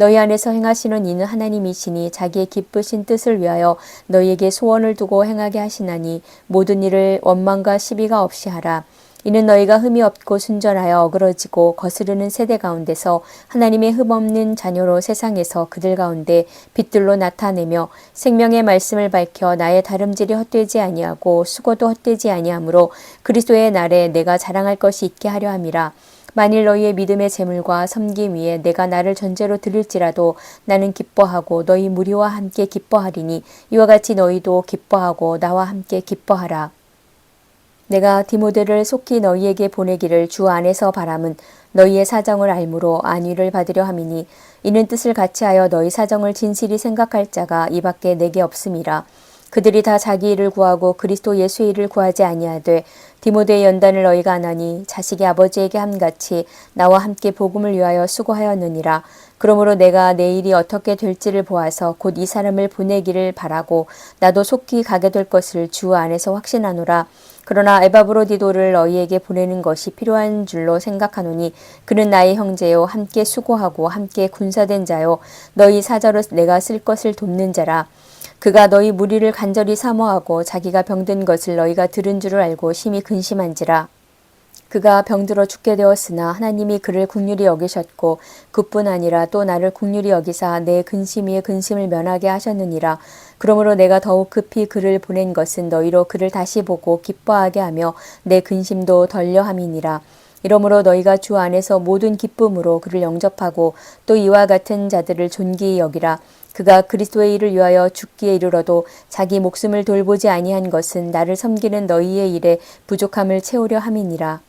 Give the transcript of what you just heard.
너희 안에서 행하시는 이는 하나님이시니 자기의 기쁘신 뜻을 위하여 너희에게 소원을 두고 행하게 하시나니 모든 일을 원망과 시비가 없이 하라. 이는 너희가 흠이 없고 순전하여 어그러지고 거스르는 세대 가운데서 하나님의 흠 없는 자녀로 세상에서 그들 가운데 빛들로 나타내며 생명의 말씀을 밝혀 나의 다름질이 헛되지 아니하고 수고도 헛되지 아니하므로 그리스도의 날에 내가 자랑할 것이 있게 하려 함이라. 만일 너희의 믿음의 재물과 섬김 위에 내가 나를 전제로 드릴지라도 나는 기뻐하고 너희 무리와 함께 기뻐하리니 이와 같이 너희도 기뻐하고 나와 함께 기뻐하라. 내가 디모데를 속히 너희에게 보내기를 주 안에서 바람은 너희의 사정을 알므로 안위를 받으려 함이니 이는 뜻을 같이하여 너희 사정을 진실이 생각할 자가 이밖에 내게 없음이라. 그들이 다 자기 일을 구하고 그리스도 예수의 일을 구하지 아니하되 디모데의 연단을 너희가 안하니 자식이 아버지에게 함같이 나와 함께 복음을 위하여 수고하였느니라. 그러므로 내가 내 일이 어떻게 될지를 보아서 곧 이 사람을 보내기를 바라고 나도 속히 가게 될 것을 주 안에서 확신하노라. 그러나 에바브로디도를 너희에게 보내는 것이 필요한 줄로 생각하노니 그는 나의 형제요 함께 수고하고 함께 군사된 자요 너희 사자로 내가 쓸 것을 돕는 자라. 그가 너희 무리를 간절히 사모하고 자기가 병든 것을 너희가 들은 줄을 알고 심히 근심한지라. 그가 병들어 죽게 되었으나 하나님이 그를 국률이 여기셨고 그뿐 아니라 또 나를 국률이 여기사 내 근심 위에 근심을 면하게 하셨느니라. 그러므로 내가 더욱 급히 그를 보낸 것은 너희로 그를 다시 보고 기뻐하게 하며 내 근심도 덜려함이니라. 이러므로 너희가 주 안에서 모든 기쁨으로 그를 영접하고 또 이와 같은 자들을 존귀히 여기라. 그가 그리스도의 일을 위하여 죽기에 이르러도 자기 목숨을 돌보지 아니한 것은 나를 섬기는 너희의 일에 부족함을 채우려 함이니라.